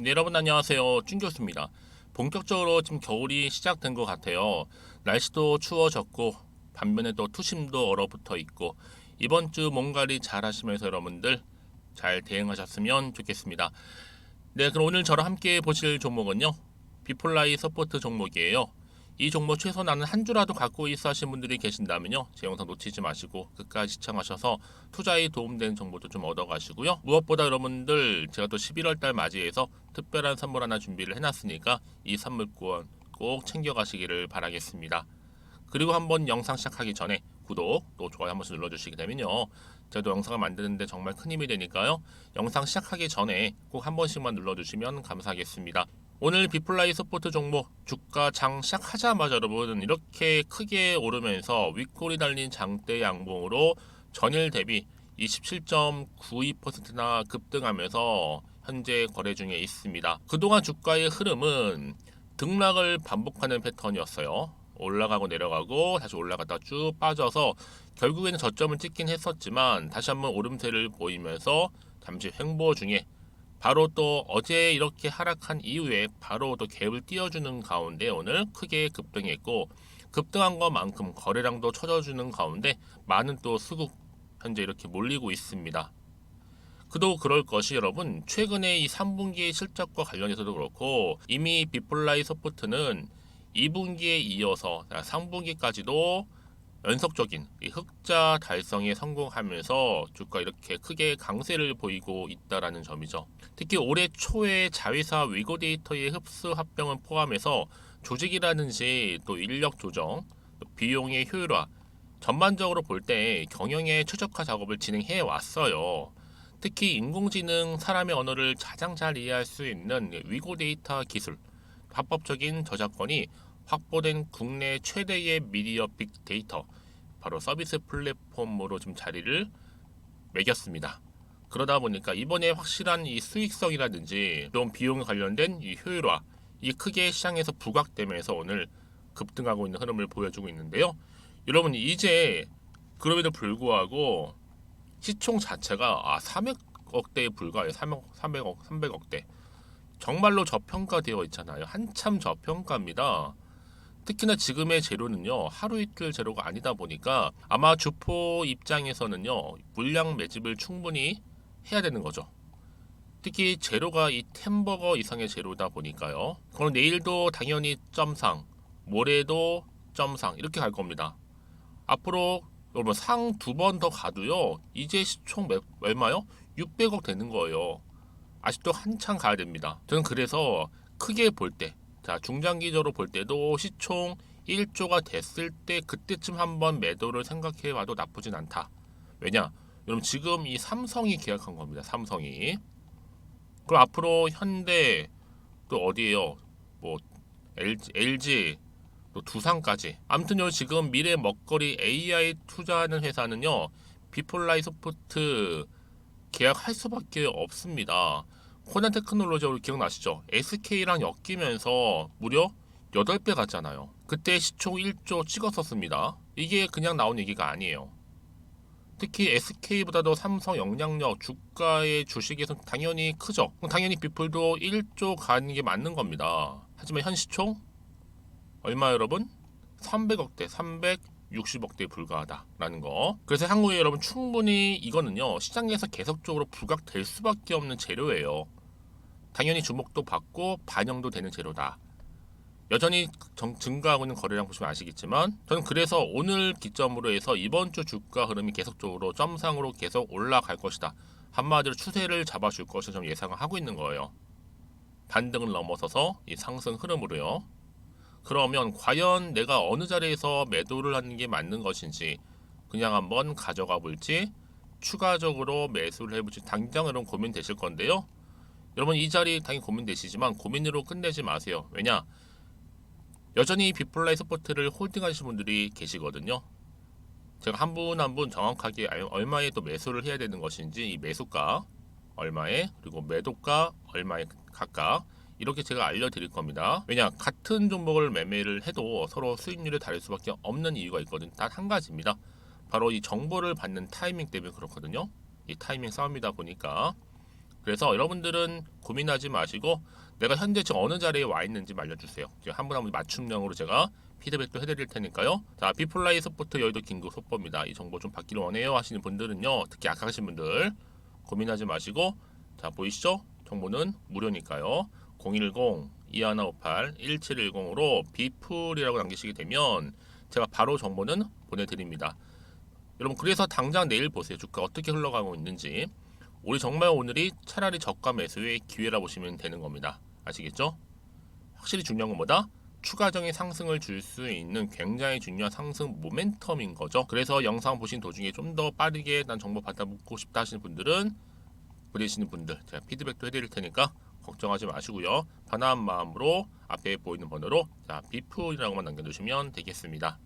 네, 여러분 안녕하세요. 준교수입니다. 본격적으로 지금 겨울이 시작된 것 같아요. 날씨도 추워졌고 반면에 또 투심도 얼어붙어 있고 이번 주 몸관리 잘 하시면서 여러분들 잘 대응하셨으면 좋겠습니다. 네, 그럼 오늘 저랑 함께 보실 종목은요. 비폴라이 서포트 종목이에요. 이 종목 최소 나는 한 주라도 갖고 있어 하신 분들이 계신다면요. 제 영상 놓치지 마시고 끝까지 시청하셔서 투자에 도움되는 정보도 좀 얻어가시고요. 무엇보다 여러분들 제가 또 11월 달 맞이해서 특별한 선물 하나 준비를 해놨으니까 이 선물권 꼭 챙겨가시기를 바라겠습니다. 그리고 한번 영상 시작하기 전에 구독 또 좋아요 한 번씩 눌러주시게 되면요. 저도 영상을 만드는데 정말 큰 힘이 되니까요. 영상 시작하기 전에 꼭 한 번씩만 눌러주시면 감사하겠습니다. 오늘 비플라이 서포트 종목 주가 장 시작하자마자 여러분 이렇게 크게 오르면서 윗골이 달린 장대 양봉으로 전일 대비 27.92%나 급등하면서 현재 거래 중에 있습니다. 그동안 주가의 흐름은 등락을 반복하는 패턴이었어요. 올라가고 내려가고 다시 올라갔다 쭉 빠져서 결국에는 저점을 찍긴 했었지만 다시 한번 오름세를 보이면서 잠시 횡보 중에 바로 또 어제 이렇게 하락한 이후에 바로 또 갭을 띄워주는 가운데 오늘 크게 급등했고 급등한 것만큼 거래량도 쳐져주는 가운데 많은 또 수급 현재 이렇게 몰리고 있습니다. 그도 그럴 것이 여러분 최근에 이 3분기 실적과 관련해서도 그렇고 이미 비폴라이 서포트는 2분기에 이어서 3분기까지도 연속적인 이 흑자 달성에 성공하면서 주가 이렇게 크게 강세를 보이고 있다라는 점이죠. 특히 올해 초에 자회사 위고 데이터의 흡수 합병을 포함해서 조직이라든지 또 인력 조정, 또 비용의 효율화 전반적으로 볼 때 경영의 최적화 작업을 진행해 왔어요. 특히 인공지능 사람의 언어를 가장 잘 이해할 수 있는 위고 데이터 기술, 합법적인 저작권이 확보된 국내 최대의 미디어 빅데이터 바로 서비스 플랫폼으로 좀 자리를 매겼습니다. 그러다 보니까 이번에 확실한 이 수익성이라든지 좀 비용 관련된 이 효율화 이 크게 시장에서 부각되면서 오늘 급등하고 있는 흐름을 보여주고 있는데요. 여러분 이제 그럼에도 불구하고 시총 자체가 아 300억대에 불과해요. 300, 300억, 300억대. 정말로 저평가되어 있잖아요. 한참 저평가입니다. 특히나 지금의 재료는요 하루 이틀 재료가 아니다 보니까 아마 주포 입장에서는요 물량 매집을 충분히 해야 되는 거죠. 특히 재료가 이 템버거 이상의 재료다 보니까요. 그럼 내일도 당연히 점상, 모레도 점상 이렇게 갈 겁니다. 앞으로 여러분 상 두 번 더 가도요 이제 시총 몇, 얼마요? 600억 되는 거예요. 아직도 한참 가야 됩니다. 저는 그래서 크게 볼 때, 자 중장기적으로 볼 때도 시총 1조가 됐을 때 그때쯤 한번 매도를 생각해 봐도 나쁘진 않다. 왜냐? 여러분 지금 이 삼성이 계약한 겁니다. 삼성이. 그럼 앞으로 현대 또 어디에요? 뭐 LG, LG 또 두산까지. 아무튼요 지금 미래 먹거리 AI 투자하는 회사는요 비폴라이 소프트 계약할 수밖에 없습니다. 코난 테크놀로지 우리 기억나시죠? SK랑 엮이면서 무려 8배 갔잖아요. 그때 시총 1조 찍었었습니다. 이게 그냥 나온 얘기가 아니에요. 특히 SK보다도 삼성 영향력 주가의 주식에서 당연히 크죠. 당연히 비플도 1조 가는 게 맞는 겁니다. 하지만 현 시총 얼마 여러분? 300억대, 360억대에 불과하다라는 거. 그래서 향후에 여러분 충분히 이거는요 시장에서 계속적으로 부각될 수밖에 없는 재료예요. 당연히 주목도 받고 반영도 되는 재료다. 여전히 정- 증가하고 있는 거래량 보시면 아시겠지만 저는 그래서 오늘 기점으로 해서 이번 주 주가 흐름이 계속적으로 점상으로 계속 올라갈 것이다. 한마디로 추세를 잡아줄 것을 좀 예상을 하고 있는 거예요. 반등을 넘어서서 이 상승 흐름으로요. 그러면 과연 내가 어느 자리에서 매도를 하는 게 맞는 것인지 그냥 한번 가져가 볼지 추가적으로 매수를 해볼지 당장 여러분 고민되실 건데요. 여러분 이 자리 당연히 고민되시지만 고민으로 끝내지 마세요. 왜냐? 여전히 비플라이 서포트를 홀딩하시는 분들이 계시거든요. 제가 한 분 한분 정확하게 알- 얼마에 또 매수를 해야 되는 것인지 이 매수가 얼마에 그리고 매도가 얼마에 각각 이렇게 제가 알려드릴 겁니다. 왜냐 같은 종목을 매매를 해도 서로 수익률이 다를 수밖에 없는 이유가 있거든요. 단한 가지입니다. 바로 이 정보를 받는 타이밍 때문에 그렇거든요. 이 타이밍 싸움이다 보니까 그래서 여러분들은 고민하지 마시고 내가 현재 지금 어느 자리에 와 있는지 알려주세요. 한분 한 분 맞춤형으로 제가 피드백도 해드릴 테니까요. 자, 비플라이 스포트 여의도 긴급 속보입니다. 이 정보 좀 받기를 원해요 하시는 분들은요. 특히 약하신 분들 고민하지 마시고 자 보이시죠? 정보는 무료니까요. 010-2158-1710으로 비플이라고 남기시게 되면 제가 바로 정보는 보내드립니다. 여러분 그래서 당장 내일 보세요. 주가 어떻게 흘러가고 있는지. 우리 정말 오늘이 차라리 저가 매수의 기회라 보시면 되는 겁니다. 아시겠죠? 확실히 중요한 건 뭐다? 추가적인 상승을 줄 수 있는 굉장히 중요한 상승 모멘텀인 거죠. 그래서 영상 보신 도중에 좀 더 빠르게 난 정보 받아보고 싶다 하시는 분들은 보내시는 분들 제가 피드백도 해드릴 테니까 걱정하지 마시고요. 편안한 마음으로 앞에 보이는 번호로 자 비프이라고만 남겨두시면 되겠습니다.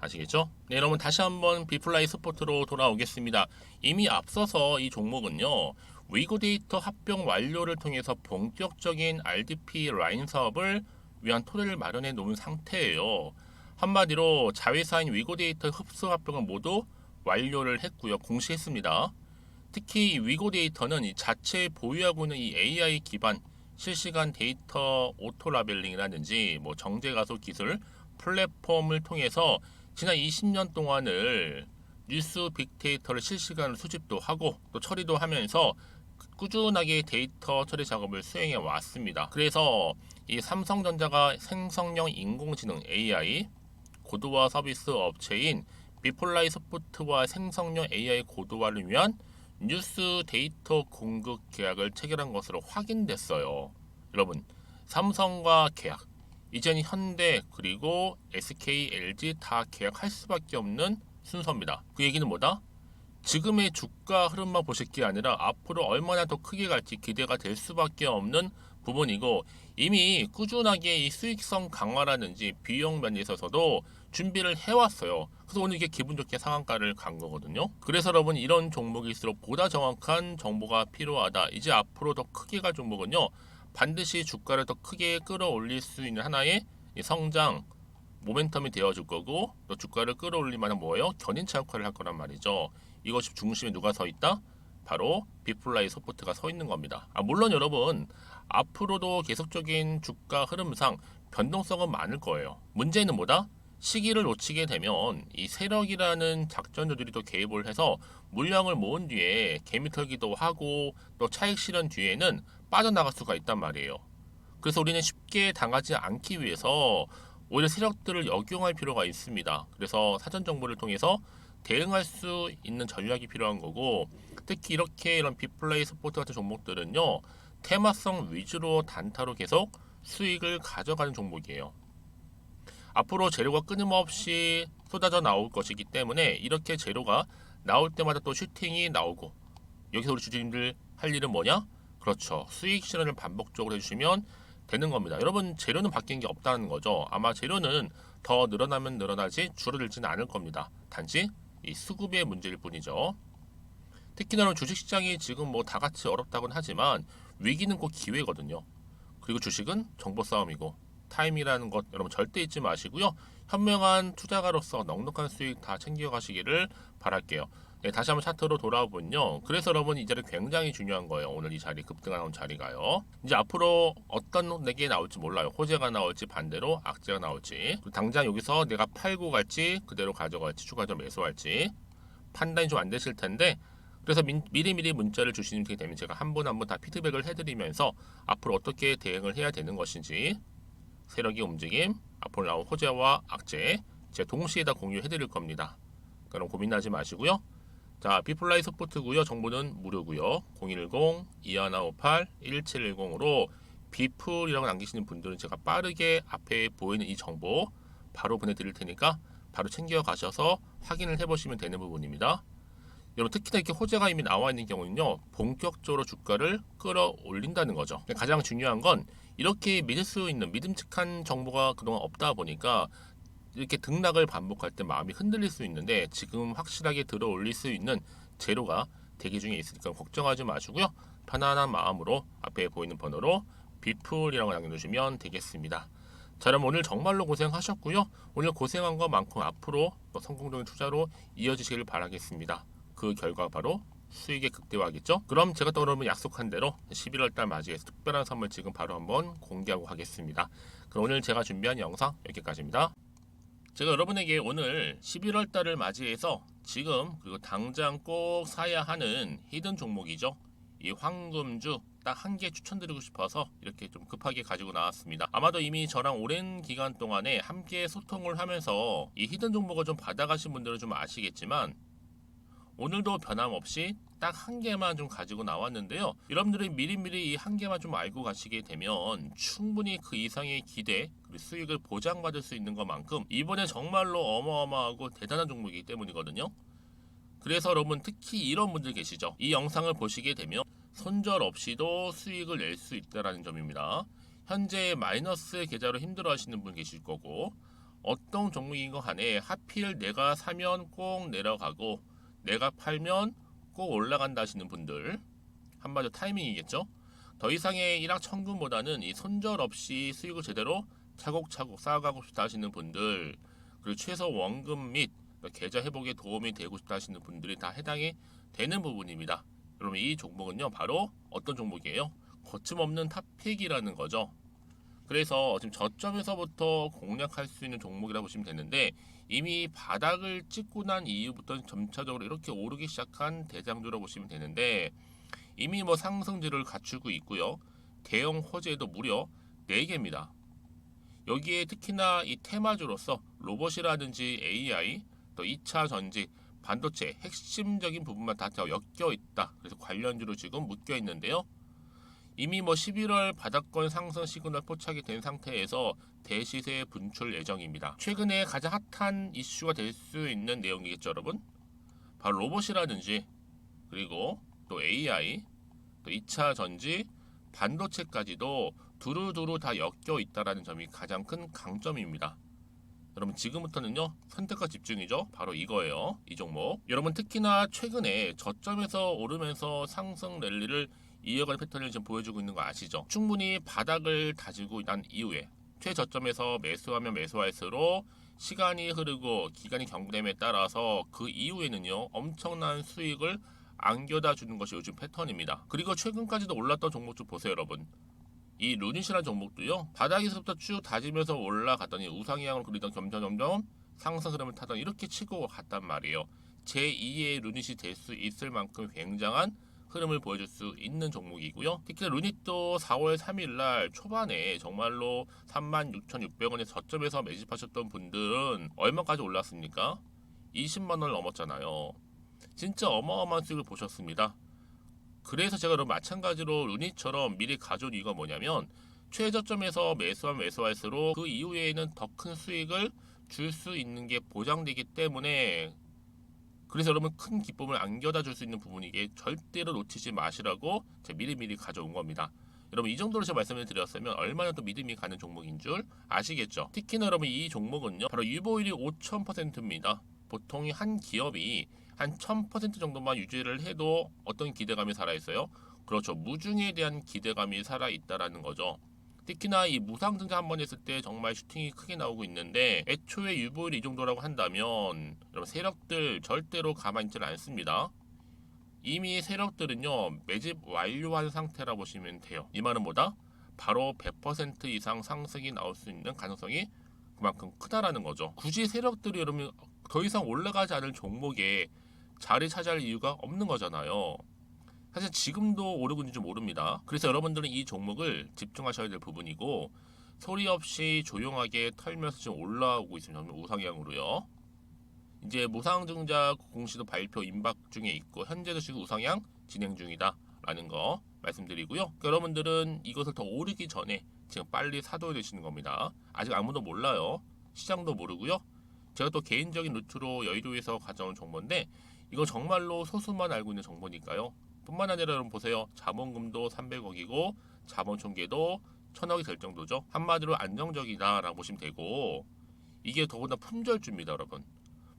아시겠죠? 네, 여러분 다시 한번 비플라이 스포트로 돌아오겠습니다. 이미 앞서서 이 종목은요. 위고 데이터 합병 완료를 통해서 본격적인 RDP 라인 사업을 위한 토대를 마련해 놓은 상태예요. 한마디로 자회사인 위고 데이터 흡수 합병을 모두 완료를 했고요. 공시했습니다. 특히 이 위고 데이터는 이 자체 보유하고 있는 이 AI 기반 실시간 데이터 오토 라벨링이라든지 뭐 정제 가속 기술 플랫폼을 통해서 지난 20년 동안을 뉴스 빅데이터를 실시간으로 수집도 하고 또 처리도 하면서 꾸준하게 데이터 처리 작업을 수행해 왔습니다. 그래서 이 삼성전자가 생성형 인공지능 AI 고도화 서비스 업체인 비폴라이 스포트와 생성형 AI 고도화를 위한 뉴스 데이터 공급 계약을 체결한 것으로 확인됐어요. 여러분, 삼성과 계약. 이젠 현대 그리고 SK, LG 다 계약할 수밖에 없는 순서입니다. 그 얘기는 뭐다? 지금의 주가 흐름만 보실 게 아니라 앞으로 얼마나 더 크게 갈지 기대가 될 수밖에 없는 부분이고 이미 꾸준하게 이 수익성 강화라든지 비용 면에 있어서도 준비를 해왔어요. 그래서 오늘 이게 기분 좋게 상한가를 간 거거든요. 그래서 여러분 이런 종목일수록 보다 정확한 정보가 필요하다. 이제 앞으로 더 크게 갈 종목은요. 반드시 주가를 더 크게 끌어올릴 수 있는 하나의 이 성장 모멘텀이 되어줄 거고 또 주가를 끌어올릴 만한 뭐예요? 견인차 역할을 할 거란 말이죠. 이것이 중심에 누가 서 있다? 바로 비플라이 서포트가 서 있는 겁니다. 아, 물론 여러분 앞으로도 계속적인 주가 흐름상 변동성은 많을 거예요. 문제는 뭐다? 시기를 놓치게 되면 이 세력이라는 작전자들이 또 개입을 해서 물량을 모은 뒤에 개미털기도 하고 또 차익 실현 뒤에는 빠져나갈 수가 있단 말이에요. 그래서 우리는 쉽게 당하지 않기 위해서 오히려 세력들을 역용할 필요가 있습니다. 그래서 사전 정보를 통해서 대응할 수 있는 전략이 필요한 거고 특히 이렇게 이런 빅플레이 스포트 같은 종목들은요 테마성 위주로 단타로 계속 수익을 가져가는 종목이에요. 앞으로 재료가 끊임없이 쏟아져 나올 것이기 때문에 이렇게 재료가 나올 때마다 또 슈팅이 나오고 여기서 우리 주주님들 할 일은 뭐냐? 그렇죠. 수익 실현을 반복적으로 해주시면 되는 겁니다. 여러분 재료는 바뀐 게 없다는 거죠. 아마 재료는 더 늘어나면 늘어나지 줄어들지는 않을 겁니다. 단지 이 수급의 문제일 뿐이죠. 특히나 주식시장이 지금 뭐 다 같이 어렵다고는 하지만 위기는 꼭 기회거든요. 그리고 주식은 정보 싸움이고 타임이라는 것 여러분 절대 잊지 마시고요. 현명한 투자가로서 넉넉한 수익 다 챙겨 가시기를 바랄게요. 네, 다시 한번 차트로 돌아보면요. 그래서 여러분 이 자리 굉장히 중요한 거예요. 오늘 이 자리 급등하는 자리가요. 이제 앞으로 어떤 내게 나올지 몰라요. 호재가 나올지 반대로 악재가 나올지. 당장 여기서 내가 팔고 갈지 그대로 가져갈지 추가적 매수할지 판단이 좀 안 되실 텐데 그래서 민, 미리미리 문자를 주시게 되면 제가 한 분 한 분 다 피드백을 해드리면서 앞으로 어떻게 대응을 해야 되는 것인지 세력의 움직임, 앞으로 나올 호재와 악재 제가 동시에 다 공유해드릴 겁니다. 그럼 고민하지 마시고요. 자, 비플라이 스포트고요. 정보는 무료고요. 010-2158-1710으로 비플이라고 남기시는 분들은 제가 빠르게 앞에 보이는 이 정보 바로 보내드릴 테니까 바로 챙겨 가셔서 확인을 해보시면 되는 부분입니다. 여러분 특히나 이렇게 호재가 이미 나와 있는 경우는요 본격적으로 주가를 끌어올린다는 거죠. 가장 중요한 건 이렇게 믿을 수 있는 믿음직한 정보가 그동안 없다 보니까 이렇게 등락을 반복할 때 마음이 흔들릴 수 있는데 지금 확실하게 들어 올릴 수 있는 재료가 대기 중에 있으니까 걱정하지 마시고요. 편안한 마음으로 앞에 보이는 번호로 비풀이라고 남겨주시면 되겠습니다. 자, 그럼 오늘 정말로 고생하셨고요. 오늘 고생한 것만큼 앞으로 또 성공적인 투자로 이어지시길 바라겠습니다. 그 결과 바로 수익의 극대화겠죠? 그럼 제가 또 여러분 약속한 대로 11월 달 맞이해서 특별한 선물 지금 바로 한번 공개하고 가겠습니다. 그럼 오늘 제가 준비한 영상 여기까지입니다. 제가 여러분에게 오늘 11월 달을 맞이해서 지금 그리고 당장 꼭 사야 하는 히든 종목이죠. 이 황금주 딱 한 개 추천드리고 싶어서 이렇게 좀 급하게 가지고 나왔습니다. 아마도 이미 저랑 오랜 기간 동안에 함께 소통을 하면서 이 히든 종목을 좀 받아가신 분들은 좀 아시겠지만 오늘도 변함없이 딱 한 개만 좀 가지고 나왔는데요. 여러분들이 미리미리 이 한 개만 좀 알고 가시게 되면 충분히 그 이상의 기대 그리고 수익을 보장받을 수 있는 것만큼 이번에 정말로 어마어마하고 대단한 종목이기 때문이거든요. 그래서 여러분 특히 이런 분들 계시죠. 이 영상을 보시게 되면 손절 없이도 수익을 낼 수 있다라는 점입니다. 현재 마이너스 계좌로 힘들어 하시는 분 계실 거고 어떤 종목인 거 간에 하필 내가 사면 꼭 내려가고 내가 팔면 꼭 올라간다 하시는 분들 한마디로 타이밍이겠죠. 더 이상의 일확천금보다는 이 손절 없이 수익을 제대로 차곡차곡 쌓아가고 싶다 하시는 분들 그리고 최소 원금 및 계좌 회복에 도움이 되고 싶다 하시는 분들이 다 해당이 되는 부분입니다. 여러분 이 종목은요 바로 어떤 종목이에요? 거침없는 탑픽이라는 거죠. 그래서 지금 저점에서부터 공략할 수 있는 종목이라고 보시면 되는데 이미 바닥을 찍고 난 이후부터 점차적으로 이렇게 오르기 시작한 대장주라고 보시면 되는데 이미 뭐 상승지를 갖추고 있고요. 대형 호재도 무려 4개입니다. 여기에 특히나 이 테마주로서 로봇이라든지 AI, 또 2차 전지, 반도체 핵심적인 부분만 다 엮여 있다. 그래서 관련주로 지금 묶여 있는데요. 이미 뭐 11월 바닥권 상승 시그널 포착이 된 상태에서 대시세 분출 예정입니다. 최근에 가장 핫한 이슈가 될 수 있는 내용이겠죠, 여러분? 바로 로봇이라든지 그리고 또 AI, 또 2차 전지, 반도체까지도 두루두루 다 엮여 있다라는 점이 가장 큰 강점입니다. 여러분 지금부터는요 선택과 집중이죠 바로 이거예요 이 종목 여러분 특히나 최근에 저점에서 오르면서 상승 랠리를 이어가는 패턴을 지금 보여주고 있는 거 아시죠? 충분히 바닥을 다지고 난 이후에 최저점에서 매수하면 매수할수록 시간이 흐르고 기간이 경됨에 따라서 그 이후에는요 엄청난 수익을 안겨다 주는 것이 요즘 패턴입니다. 그리고 최근까지도 올랐던 종목 좀 보세요 여러분. 이 루닛이라는 종목도요 바닥에서부터 쭉 다지면서 올라갔더니 우상향을 그리던 점점 점점 상승 흐름을 타던 이렇게 치고 갔단 말이에요. 제2의 루닛이 될 수 있을 만큼 굉장한 흐름을 보여줄 수 있는 종목이고요. 특히 루닛도 4월 3일 날 초반에 정말로 36,600원의 저점에서 매집하셨던 분들은 얼마까지 올랐습니까? 20만 원을 넘었잖아요. 진짜 어마어마한 수익을 보셨습니다. 그래서 제가 그럼 마찬가지로 루닛처럼 미리 가져온 이유가 뭐냐면 최저점에서 매수하면 매수할수록 그 이후에는 더 큰 수익을 줄 수 있는 게 보장되기 때문에 그래서 여러분 큰 기쁨을 안겨다 줄 수 있는 부분이게 절대로 놓치지 마시라고 제가 미리미리 가져온 겁니다. 여러분 이 정도로 제가 말씀을 드렸으면 얼마나 또 믿음이 가는 종목인 줄 아시겠죠? 특히나 여러분 이 종목은요 바로 유보율이 5,000%입니다. 보통 한 기업이 한 1000% 정도만 유지를 해도 어떤 기대감이 살아있어요? 그렇죠. 무중에 대한 기대감이 살아있다라는 거죠. 특히나 이 무상증자 한번 했을 때 정말 슈팅이 크게 나오고 있는데 애초에 유보율이 이 정도라고 한다면 여러분 세력들 절대로 가만히 있지 않습니다. 이미 세력들은요 매집 완료한 상태라 보시면 돼요. 이 말은 뭐다? 바로 100% 이상 상승이 나올 수 있는 가능성이 그만큼 크다라는 거죠. 굳이 세력들이 여러분 더 이상 올라가지 않을 종목에 자리 차지할 이유가 없는 거잖아요. 사실 지금도 오르고 있는지 모릅니다. 그래서 여러분들은 이 종목을 집중하셔야 될 부분이고 소리 없이 조용하게 털면서 지금 올라오고 있습니다. 우상향으로요. 이제 무상증자 공시도 발표 임박 중에 있고 현재도 지금 우상향 진행 중이다라는 거 말씀드리고요. 그러니까 여러분들은 이것을 더 오르기 전에 지금 빨리 사둬야 되시는 겁니다. 아직 아무도 몰라요. 시장도 모르고요. 제가 또 개인적인 루트로 여의도에서 가져온 정보인데 이거 정말로 소수만 알고 있는 정보니까요. 뿐만 아니라 여러분 보세요. 자본금도 300억이고 자본 총계도 1000억이 될 정도죠. 한마디로 안정적이다라고 보시면 되고 이게 더구나 품절주입니다, 여러분.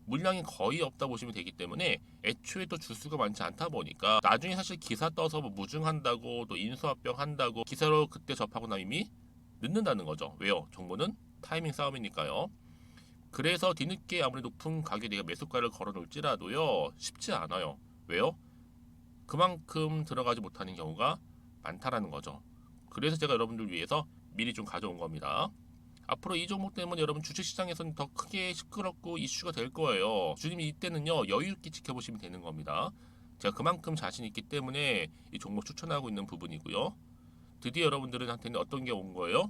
물량이 거의 없다 보시면 되기 때문에 애초에 또 주수가 많지 않다 보니까 나중에 사실 기사 떠서 뭐 무증한다고 또 인수합병 한다고 기사로 그때 접하고 나면 이미 늦는다는 거죠. 왜요? 정보는 타이밍 싸움이니까요. 그래서 뒤늦게 아무리 높은 가격에 내가 매수가를 걸어 놓을지라도요 쉽지 않아요. 왜요? 그만큼 들어가지 못하는 경우가 많다라는 거죠. 그래서 제가 여러분들 위해서 미리 좀 가져온 겁니다. 앞으로 이 종목 때문에 여러분 주식시장에서는 더 크게 시끄럽고 이슈가 될 거예요. 주님이 이때는요 여유 있게 지켜보시면 되는 겁니다. 제가 그만큼 자신 있기 때문에 이 종목 추천하고 있는 부분이고요. 드디어 여러분들한테는 어떤 게 온 거예요?